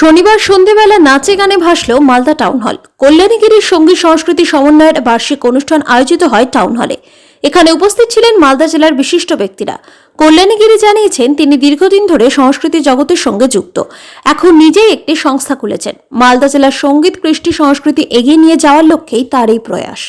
শনিবার সন্ধেবেলা নাচে গানে ভাসল মালদা টাউন হল। কল্যাণীগিরির সংগীত সংস্কৃতি সমন্বয়ের বার্ষিক অনুষ্ঠান আয়োজিত হয় টাউন হলে। এখানে উপস্থিত ছিলেন মালদা জেলার বিশিষ্ট ব্যক্তিরা। কল্যাণীগিরি জানিয়েছেন, তিনি দীর্ঘদিন ধরে সংস্কৃতি জগতের সঙ্গে যুক্ত। এখন নিজেই একটি সংস্থা খুলেছেন। মালদা জেলার সংগীত, কৃষ্টি, সংস্কৃতি এগিয়ে নিয়ে যাওয়ার লক্ষ্যেই তার এই প্রয়াস।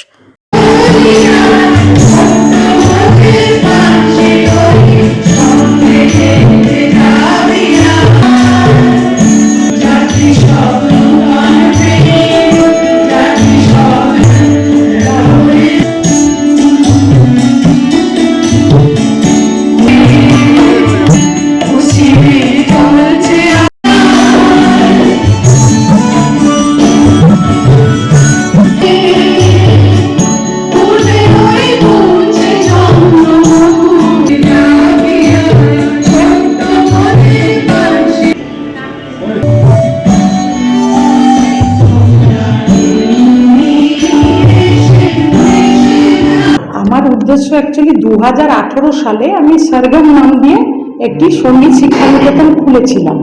আমার উদ্দেশ্য অ্যাকচুয়ালি দু হাজার আঠেরো সালে আমি সরগম নাম দিয়ে একটি সংগীত শিক্ষা নিকেতন খুলেছিলাম।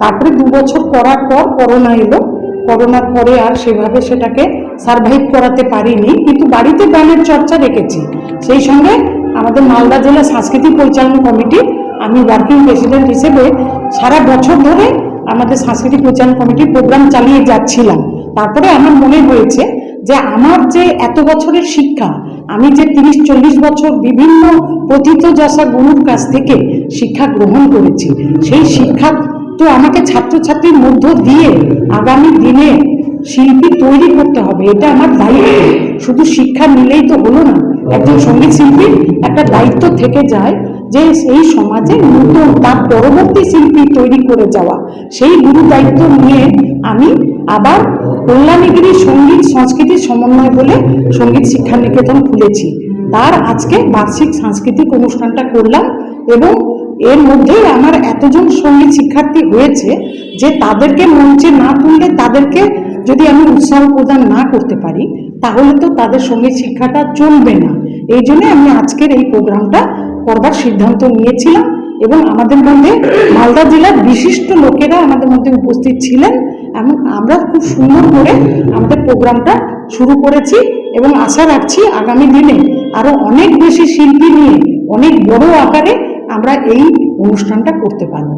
তারপরে দু বছর করার পর করোনা এলো। করোনার পরে আর সেভাবে সেটাকে সার্ভাইভ করাতে পারিনি, কিন্তু বাড়িতে গানের চর্চা রেখেছি। সেই সঙ্গে আমাদের মালদা জেলা সাংস্কৃতিক পরিচালনা কমিটি, আমি ওয়ার্কিং প্রেসিডেন্ট হিসেবে সারা বছর ধরে আমাদের সাংস্কৃতিক পরিচালনা কমিটির প্রোগ্রাম চালিয়ে যাচ্ছিলাম। তারপরে আমার মনে হয়েছে যে আমার যে এত বছরের শিক্ষা আমি যে তিরিশ চল্লিশ বছর বিভিন্ন পতিত যশা গুরুর কাছ থেকে শিক্ষা গ্রহণ করেছি, সেই শিক্ষা তো আমাকে ছাত্রছাত্রীর মধ্য দিয়ে আগামী দিনে শিল্পী তৈরি করতে হবে, এটা আমার দায়িত্ব। শুধু শিক্ষা নিলেই তো হলো না, একজন সংগীত শিল্পীর একটা দায়িত্ব থেকে যায় যে সেই সমাজে নতুন তার পরবর্তী শিল্পী তৈরি করে যাওয়া। সেই গুরু দায়িত্ব নিয়ে আমি আবার কল্যাণীগিরি সংগীত সংস্কৃতির সমন্বয় বলে সংগীত শিক্ষা নিকেতন খুলেছি। তার আজকে বার্ষিক সাংস্কৃতিক অনুষ্ঠানটা করলাম এবং এর মধ্যেই আমার এতজন সংগীত শিক্ষার্থী হয়েছে যে তাদেরকে মঞ্চে না তুললে তাদেরকে যদি আমি উৎসাহ প্রদান না করতে পারি, তাহলে তো তাদের সংগীত শিক্ষাটা চলবে না। এই জন্য আমি আজকের এই প্রোগ্রামটা করবার সিদ্ধান্ত নিয়েছিলাম এবং আমাদের মধ্যে মালদা জেলার বিশিষ্ট লোকেরা আমাদের মধ্যে উপস্থিত ছিলেন। এবং আমরা খুব সুন্দর করে আমাদের প্রোগ্রামটা শুরু করেছি এবং আশা রাখছি আগামী দিনে আরও অনেক বেশি শিল্পী নিয়ে অনেক বড় আকারে আমরা এই অনুষ্ঠানটা করতে পারব।